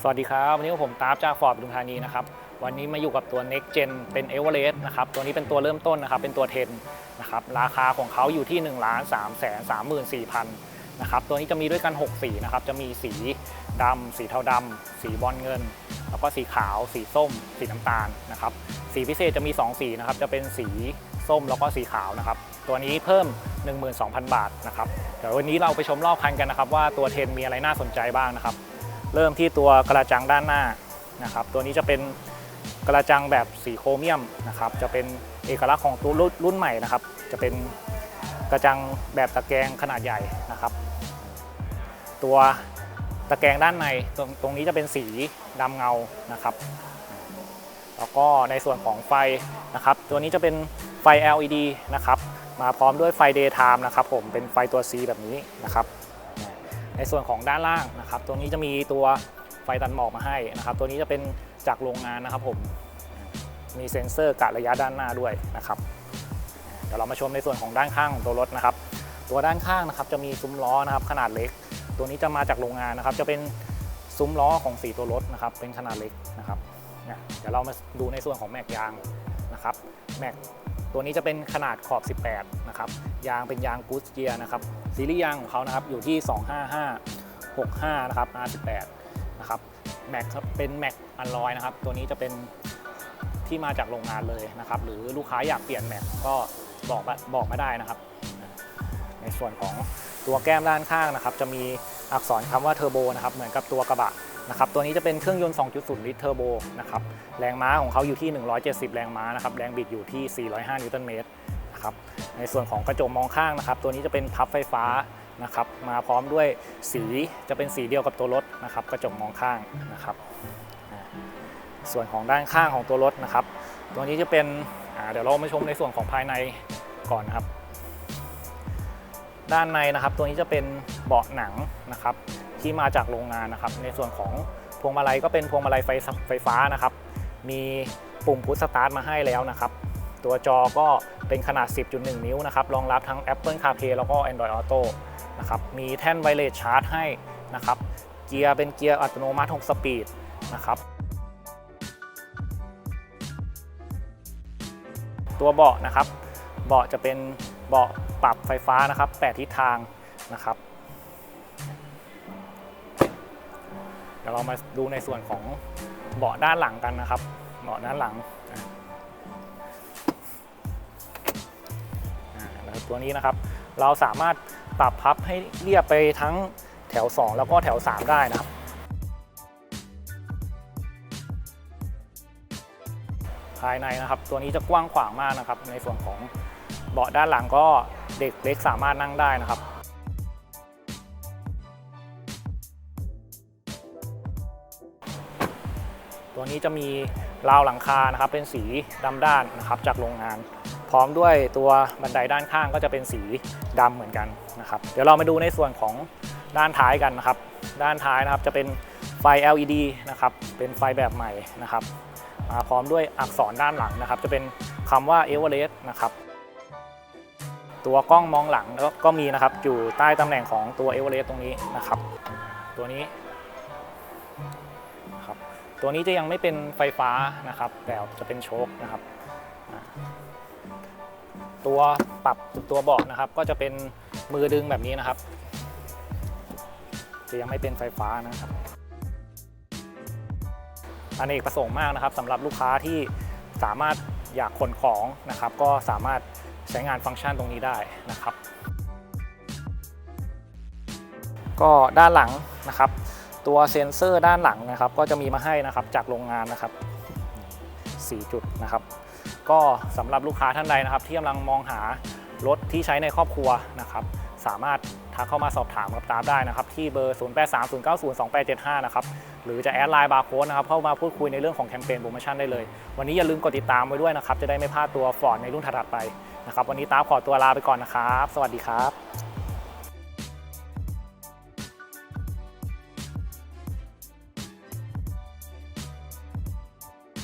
สวัสดีครับ วันนี้ผมตาฟจากฟอร์ดปทุมธานีนะครับ วันนี้มาอยู่กับตัว Next Gen เป็น e v e r e s t นะครับ ตัวนี้เป็นตัวเริ่มต้นนะครับ เป็นตัว 10 นะครับ ราคาของเขาอยู่ที่1 3 3 3 4 0 0 0นะครับ ตัวนี้จะมีด้วยกัน 6 สีนะครับ จะมีสีดำสีเทาดำสีบอลเงิน แล้วก็สีขาว สีส้ม สีน้ำตาลนะครับ สีพิเศษจะมี 2 สีนะครับ จะเป็นสีส้มแล้วก็สีขาวนะครับ ตัวนี้เพิ่ม 12,000 บาทนะครับ เดี๋ยววันนี้เราไปชมรอบคันกันนะครับ ว่าตัว 10 มีอะไรน่าสนใจบ้างนะครับ เริ่มที่ตัวกระจังด้านหน้านะครับ ตัวนี้จะเป็นกระจังแบบสีโครเมียมนะครับ จะเป็นเอกลักษณ์ของตัวรุ่นใหม่นะครับ จะเป็นกระจังแบบตะแกรงขนาดใหญ่นะครับ ตัวตะแกรงด้านในตรงตรงนี้จะเป็นสีดำเงานะครับ แล้วก็ในส่วนของไฟนะครับ ตัวนี้จะเป็นไฟ LED นะครับ มาพร้อมด้วยไฟ daytime นะครับ ผมเป็นไฟตัว C แบบนี้นะครับ ในส่วนของด้านล่างนะครับตัวนี้จะมีตัวไฟตัดหมอกมาให้นะครับ ตัวนี้จะเป็นจากโรงงานนะครับผม มีเซ็นเซอร์กะระยะด้านหน้าด้วยนะครับ เดี๋ยวเรามาชมในส่วนของด้านข้างของตัวรถนะครับ ตัวด้านข้างนะครับจะมีซุ้มล้อนะครับขนาดเล็ก ตัวนี้จะมาจากโรงงานนะครับ จะเป็นซุ้มล้อของสีตัวรถนะครับ เป็นขนาดเล็กนะครับเนี่ยเดี๋ยวเรามาดูในส่วนของแม็กยางนะครับ แม็ก ตัวนี้จะเป็นขนาดขอบ 18 นะครับ ยางเป็นยางกูสเกียนะครับ ซีรีส์ยางของเขานะครับอยู่ที่ 255 65 นะครับ R18 นะครับแม็กครับเป็นแม็กอันลอยนะครับ ตัวนี้จะเป็นที่มาจากโรงงานเลยนะครับ หรือลูกค้าอยากเปลี่ยนแม็กก็บอกบอกมาได้นะครับ ในส่วนของตัวแก้มด้านข้างนะครับ จะมีอักษรคำว่าเทอร์โบนะครับ เหมือนกับตัวกระบะ นะครับตัวนี้จะเป็นเครื่องยนต์ 2.0 ลิตรเทอร์โบนะครับแรงม้าของเขาอยู่ที่ 170 แรงม้านะครับแรงบิดอยู่ที่ 405 นิวตันเมตรนะครับในส่วนของกระจกมองข้างนะครับ ตัวนี้จะเป็นพับไฟฟ้านะครับมาพร้อมด้วยสีจะเป็นสีเดียวกับตัวรถนะครับกระจกมองข้างนะครับ ส่วนของด้านข้างของตัวรถนะครับ ตัวนี้จะเป็นเดี๋ยวเรามาชมในส่วนของภายในก่อนนะครับ ด้านในนะครับตัวนี้จะเป็นเบาะหนังนะครับ ที่มาจากโรงงานนะครับ ในส่วนของพวงมาลัยก็เป็นพวงมาลัยไฟไฟฟ้านะครับ มีปุ่มพุชสตาร์ทมาให้แล้วนะครับ ตัวจอก็เป็นขนาด 10.1 นิ้วนะครับ รองรับทั้ง Apple CarPlay แล้วก็ Android Auto นะครับ มีแท่นไวเลสชาร์จให้นะครับ เกียร์เป็นเกียร์อัตโนมัติ 6 สปีดนะครับ ตัวเบาะนะครับ เบาะจะเป็นเบาะปรับไฟฟ้านะครับ 8 ทิศทางนะครับ ยวเรามาดูในส่วนของเบาะด้านหลังกันนะครับ เบาะด้านหลังอะอ่าแล้วตัวนี้นะครับ เราสามารถปรับพับให้เรียบไปทั้งแถว 2 แล้วก็แถว 3 ได้นะครับ ภายในนะครับ ตัวนี้จะกว้างขวางมากนะครับ ในส่วนของเบาะด้านหลังก็เด็กเล็กสามารถนั่งได้นะครับ ตัวนี้จะมีราวหลังคานะครับเป็นสีดำด้านนะครับจากโรงงาน พร้อมด้วยตัวบันไดด้านข้างก็จะเป็นสีดำเหมือนกันนะครับ เดี๋ยวเรามาดูในส่วนของด้านท้ายกันนะครับ ด้านท้ายนะครับจะเป็นไฟ LED นะครับเป็นไฟแบบใหม่นะครับมาพร้อมด้วยอักษรด้านหลังนะครับ จะเป็นคำว่า e v e r e s t นะครับตัวกล้องมองหลังก็ก็มีนะครับอยู่ใต้ตำแหน่งของตัว e v e r e s t ตรงนี้นะครับ ตัวนี้ครับ ตัวนี้จะยังไม่เป็นไฟฟ้านะครับ แต่จะเป็นโชคนะครับ ตัวปรับตัวเบาะนะครับ ก็จะเป็นมือดึงแบบนี้นะครับ จะยังไม่เป็นไฟฟ้านะครับอเนกประสงค์มากนะครับสำหรับลูกค้าที่สามารถอยากขนของนะครับ ก็สามารถใช้งานฟังก์ชันตรงนี้ได้นะครับ ก็ด้านหลังนะครับ ตัวเซ็นเซอร์ด้านหลังนะครับ ก็จะมีมาให้นะครับจากโรงงานนะครับ 4 จุดนะครับ ก็สำหรับลูกค้าท่านใดนะครับ ที่กำลังมองหารถที่ใช้ในครอบครัวนะครับ สามารถทักเข้ามาสอบถามกับตามได้นะครับ ที่เบอร์ 0830902875 นะครับ หรือจะแอดไลน์บาร์โค้ดนะครับ เข้ามาพูดคุยในเรื่องของแคมเปญโปรโมชั่นได้เลย วันนี้อย่าลืมกดติดตามไว้ด้วยนะครับ จะได้ไม่พลาดตัวฟอร์ดในรุ่นถัดๆไปนะครับ วันนี้ตาขอตัวลาไปก่อนนะครับ สวัสดีครับ